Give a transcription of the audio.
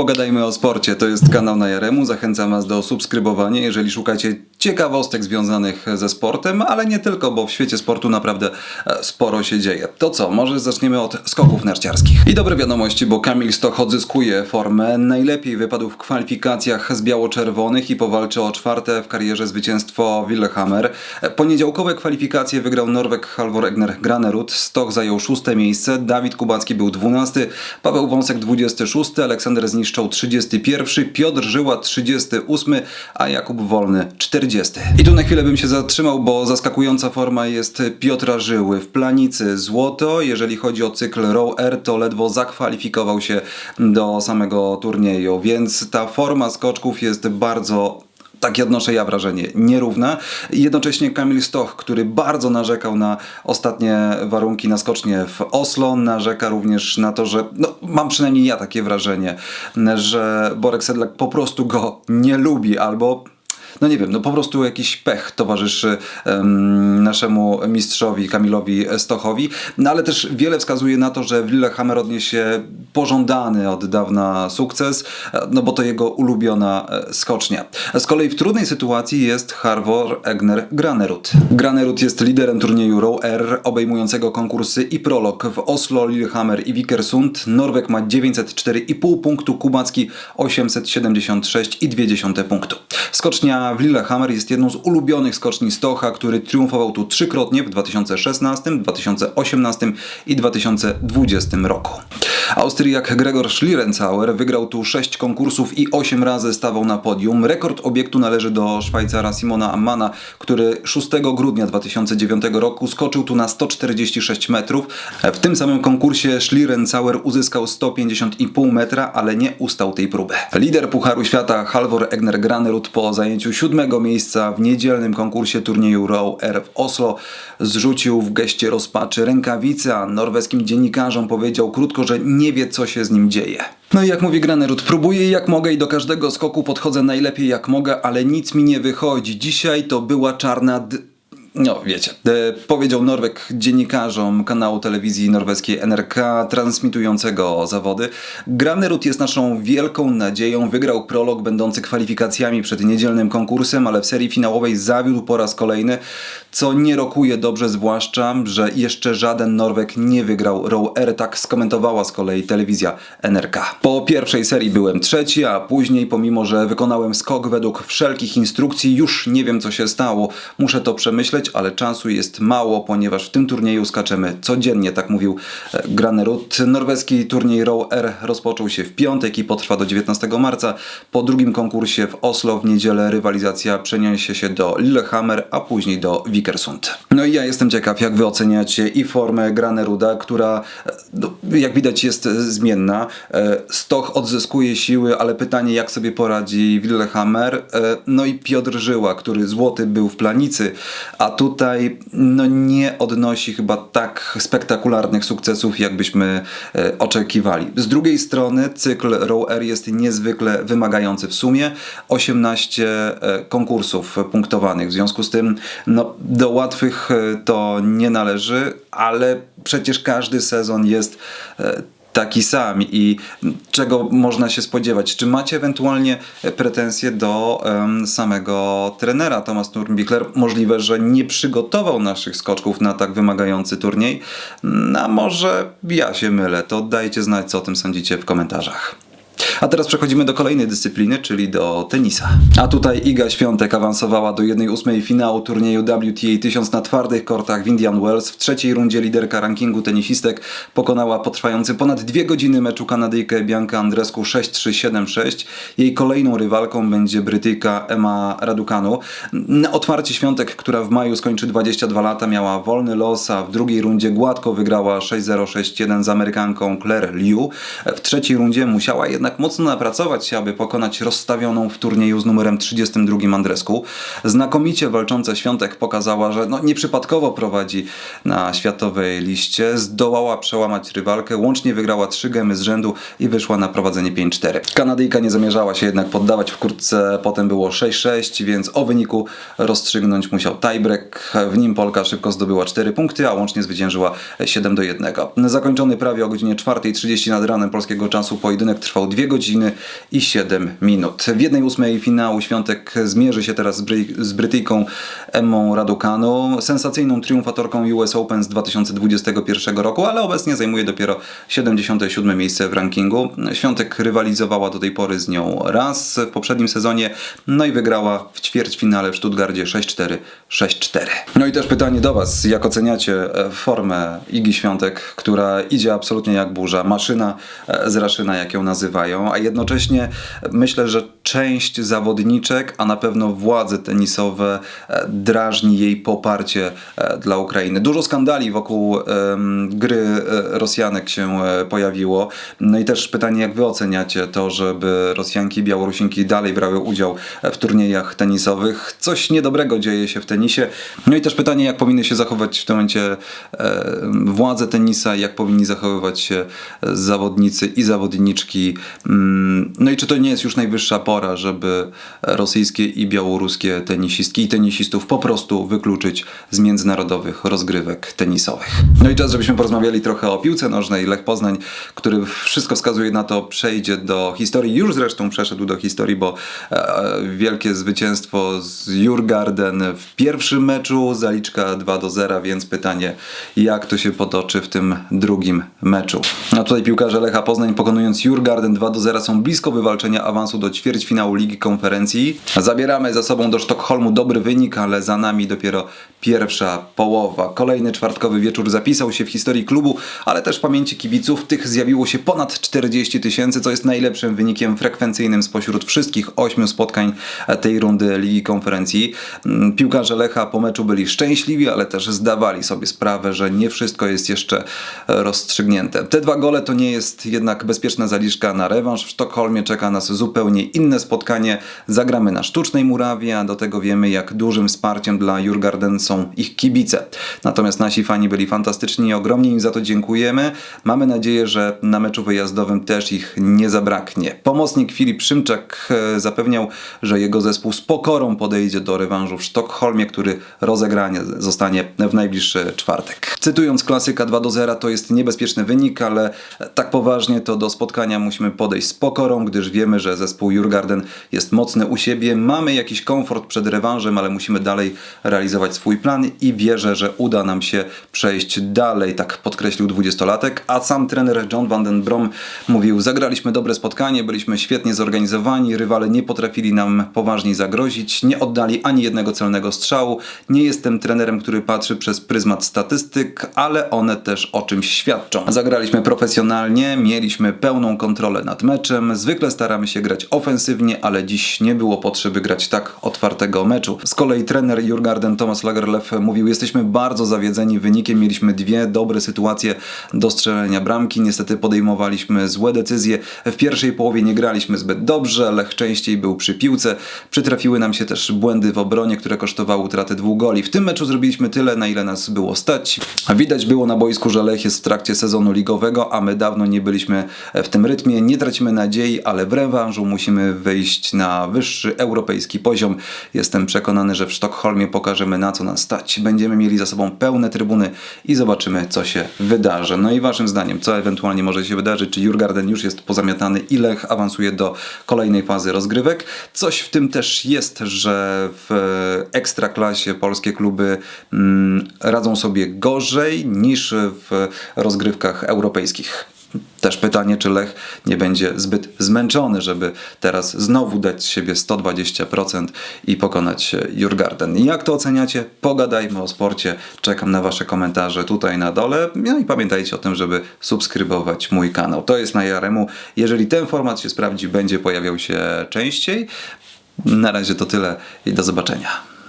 Pogadajmy o sporcie. To jest kanał na Jaremu. Zachęcam Was do subskrybowania, jeżeli szukacie ciekawostek związanych ze sportem, ale nie tylko, bo w świecie sportu naprawdę e, sporo się dzieje. To co, może zaczniemy od skoków narciarskich. I dobre wiadomości, bo Kamil Stoch odzyskuje formę. Najlepiej wypadł w kwalifikacjach z biało-czerwonych i powalczy o czwarte w karierze zwycięstwo Lillehammer. E, Poniedziałkowe kwalifikacje wygrał Norweg Halvor Egner Granerud. Stoch zajął szóste miejsce, Dawid Kubacki był 12, Paweł Wąsek 26, Aleksander Zniszczał 31, Piotr Żyła 38, a Jakub Wolny 40. I tu na chwilę bym się zatrzymał, bo zaskakująca forma jest Piotra Żyły. W planicy złoto, jeżeli chodzi o cykl Row Air, to ledwo zakwalifikował się do samego turnieju, więc ta forma skoczków jest bardzo takie odnoszę ja wrażenie, nierówna. Jednocześnie Kamil Stoch, który bardzo narzekał na ostatnie warunki na skocznie w Oslo, narzeka również na to, że, no mam przynajmniej ja takie wrażenie, że Borek Sedlak po prostu go nie lubi albo no nie wiem, no po prostu jakiś pech towarzyszy em, naszemu mistrzowi Kamilowi Stochowi, no ale też wiele wskazuje na to, że Lillehammer odniesie pożądany od dawna sukces, no bo to jego ulubiona e, skocznia. Z kolei w trudnej sytuacji jest Harvor Egner Granerud. Granerud jest liderem turnieju Row Air obejmującego konkursy i prolog w Oslo, Lillehammer i Vikersund. Norweg ma 904,5 punktu, Kubacki 876,2 punktu. Skocznia w Lillehammer jest jedną z ulubionych skoczni Stocha, który triumfował tu trzykrotnie w 2016, 2018 i 2020 roku. Austriak Gregor Schlierenzauer wygrał tu 6 konkursów i 8 razy stawał na podium. Rekord obiektu należy do Szwajcara Simona Ammana, który 6 grudnia 2009 roku skoczył tu na 146 metrów. W tym samym konkursie Schlierenzauer uzyskał 150,5 metra, ale nie ustał tej próby. Lider Pucharu Świata Halvor Egner Granerud po zajęciu siódmego miejsca w niedzielnym konkursie turnieju Row Air w Oslo zrzucił w geście rozpaczy rękawice, a norweskim dziennikarzom powiedział krótko, że nie wie co się z nim dzieje. No i jak mówi Granerud, próbuję jak mogę i do każdego skoku podchodzę najlepiej jak mogę, ale nic mi nie wychodzi. Dzisiaj to była czarna d- no, wiecie, e, powiedział Norweg dziennikarzom kanału telewizji norweskiej NRK transmitującego zawody. Granerud jest naszą wielką nadzieją. Wygrał prolog będący kwalifikacjami przed niedzielnym konkursem, ale w serii finałowej zawiódł po raz kolejny, co nie rokuje dobrze, zwłaszcza, że jeszcze żaden Norweg nie wygrał Row R. Tak skomentowała z kolei telewizja NRK. Po pierwszej serii byłem trzeci, a później, pomimo że wykonałem skok według wszelkich instrukcji, już nie wiem co się stało. Muszę to przemyśleć, ale czasu jest mało, ponieważ w tym turnieju skaczemy codziennie, tak mówił e, Granerud. Norweski turniej Row R rozpoczął się w piątek i potrwa do 19 marca. Po drugim konkursie w Oslo w niedzielę rywalizacja przeniesie się do Lillehammer, a później do Vikersund. No i ja jestem ciekaw, jak wy oceniacie i formę Graneruda, która e, no, jak widać jest e, zmienna. Stoch odzyskuje siły, ale pytanie jak sobie poradzi Lillehammer. No i Piotr Żyła, który złoty był w planicy, a tutaj no, nie odnosi chyba tak spektakularnych sukcesów, jakbyśmy e, oczekiwali. Z drugiej strony cykl Row Air jest niezwykle wymagający w sumie. 18 e, konkursów punktowanych, w związku z tym no, do łatwych e, to nie należy, ale przecież każdy sezon jest e, taki sam i czego można się spodziewać? Czy macie ewentualnie pretensje do em, samego trenera Thomas Nurmbichler? Możliwe, że nie przygotował naszych skoczków na tak wymagający turniej, no, a może ja się mylę, to dajcie znać, co o tym sądzicie w komentarzach. A teraz przechodzimy do kolejnej dyscypliny, czyli do tenisa. A tutaj Iga Świątek awansowała do 1-8 finału turnieju WTA 1000 na twardych kortach w Indian Wells. W trzeciej rundzie liderka rankingu tenisistek pokonała po trwającym ponad dwie godziny meczu Kanadyjkę Bianca Andrescu 6-3-7-6. Jej kolejną rywalką będzie Brytyjka Emma Raducanu. Na otwarcie Świątek, która w maju skończy 22 lata, miała wolny los, a w drugiej rundzie gładko wygrała 6-0-6-1 z Amerykanką Claire Liu. W trzeciej rundzie musiała jednak mocno napracować się, aby pokonać rozstawioną w turnieju z numerem 32 Andresku. Znakomicie walcząca Świątek pokazała, że no nieprzypadkowo prowadzi na światowej liście. Zdołała przełamać rywalkę, łącznie wygrała trzy gemy z rzędu i wyszła na prowadzenie 5-4. Kanadyjka nie zamierzała się jednak poddawać wkrótce, potem było 6-6, więc o wyniku rozstrzygnąć musiał tiebreak. W nim Polka szybko zdobyła 4 punkty, a łącznie zwyciężyła 7 do 1. Zakończony prawie o godzinie 4.30 nad ranem polskiego czasu pojedynek trwał 2 godziny i 7 minut. W jednej ósmej finału Świątek zmierzy się teraz z, Bry- z Brytyjką Emmą Raducanu, sensacyjną triumfatorką US Open z 2021 roku, ale obecnie zajmuje dopiero 77 miejsce w rankingu. Świątek rywalizowała do tej pory z nią raz w poprzednim sezonie, no i wygrała w ćwierćfinale w Stuttgarcie 6-4, 6-4. No i też pytanie do Was, jak oceniacie e, formę Igi Świątek, która idzie absolutnie jak burza, maszyna e, z Raszyna, jak ją nazywają, a jednocześnie myślę, że część zawodniczek, a na pewno władze tenisowe e, drażni jej poparcie e, dla Ukrainy. Dużo skandali wokół gry e, Rosjanek się pojawiło. No i też pytanie, jak wy oceniacie to, żeby Rosjanki Białorusinki dalej brały udział w turniejach tenisowych. Coś niedobrego dzieje się w tenisie. No i też pytanie, jak powinny się zachować w tym momencie władze tenisa, jak powinni zachowywać się zawodnicy i zawodniczki. Mm, No i czy to nie jest już najwyższa pora, żeby rosyjskie i białoruskie tenisistki i tenisistów po prostu wykluczyć z międzynarodowych rozgrywek tenisowych. No i czas, żebyśmy porozmawiali trochę o piłce nożnej. Lech Poznań, który wszystko wskazuje na to, przejdzie do historii. Już zresztą przeszedł do historii, bo e, wielkie zwycięstwo z Jurgarden w pierwszym meczu, zaliczka 2 do 0, więc pytanie, jak to się potoczy w tym drugim meczu. A tutaj piłkarze Lecha Poznań pokonując Jurgarden 2 do 0 są blisko wywalczenia awansu do ćwierćfinału Ligi Konferencji. Zabieramy za sobą do Sztokholmu dobry wynik, ale za nami dopiero pierwsza połowa. Kolejny czwartkowy wieczór zapisał się w historii klubu, ale też w pamięci kibiców. Tych zjawiło się ponad 40 tysięcy, co jest najlepszym wynikiem frekwencyjnym spośród wszystkich ośmiu spotkań tej rundy Ligi Konferencji. Mm, Piłkarze Lecha po meczu byli szczęśliwi, ale też zdawali sobie sprawę, że nie wszystko jest jeszcze rozstrzygnięte. Te dwa gole to nie jest jednak bezpieczna zaliczka na rewanż. W Sztokholmie czeka nas zupełnie inne spotkanie. Zagramy na sztucznej murawie, a do tego wiemy, jak dużym wsparciem dla Jurgarden są ich kibice. Natomiast nasi fani byli fantastyczni i ogromnie im za to dziękujemy. Mamy nadzieję, że na meczu wyjazdowym też ich nie zabraknie. Pomocnik Filip Szymczak e, zapewniał, że jego zespół z pokorą podejdzie do rewanżu w Sztokholmie, który rozegranie zostanie w najbliższy czwartek. Cytując klasyka 2 do 0, to jest niebezpieczny wynik, ale tak poważnie to do spotkania musimy podejść z pokorą, gdyż wiemy, że zespół Jurgarden jest mocny u siebie. Mamy jakiś komfort przed rewanżem, ale musimy dalej realizować swój plan i wierzę, że uda nam się przejść dalej, tak podkreślił dwudziestolatek, a sam trener John van den Brom mówił, zagraliśmy dobre spotkanie, byliśmy świetnie zorganizowani, rywale nie potrafili nam poważniej zagrozić, nie oddali ani jednego celnego strzału, nie jestem trenerem, który patrzy przez pryzmat statystyk, ale one też o czymś świadczą. Zagraliśmy profesjonalnie, mieliśmy pełną kontrolę nad meczem, zwykle staramy się grać ofensywnie, ale dziś nie było potrzeby grać tak otwartego meczu. Z kolei trener Jurgarden Thomas Lagerlöf mówił, jesteśmy bardzo zawiedzeni wynikiem, mieliśmy dwie dobre sytuacje do strzelenia bramki, niestety podejmowaliśmy złe decyzje, w pierwszej połowie nie graliśmy zbyt dobrze, Lech częściej był przy piłce, przytrafiły nam się też błędy w obronie, które kosztowały utratę dwóch goli. W tym meczu zrobiliśmy tyle, na ile nas było stać. Widać było na boisku, że Lech jest w trakcie sezonu ligowego, a my dawno nie byliśmy w tym rytmie. Nie tracimy nadziei, ale w rewanżu musimy wyjść na wyższy europejski poziom. Jestem przekonany, że w Sztokholmie pokażemy na co nas stać. Będziemy mieli za sobą pełne trybuny i zobaczymy, co się wydarzy. No i waszym zdaniem, co ewentualnie może się wydarzyć? Czy Jurgarden już jest pozamiatany i Lech awansuje do kolejnej fazy rozgrywek? Coś w tym też jest, że w ekstraklasie polskie kluby mm, radzą sobie gorzej niż w rozgrywkach europejskich. Też pytanie, czy Lech nie będzie zbyt zmęczony, żeby teraz znowu dać z siebie 120% i pokonać Jurgarden. Jak to oceniacie? Pogadajmy o sporcie. Czekam na Wasze komentarze tutaj na dole. No i pamiętajcie o tym, żeby subskrybować mój kanał. To jest na Jaremu. Jeżeli ten format się sprawdzi, będzie pojawiał się częściej. Na razie to tyle i do zobaczenia.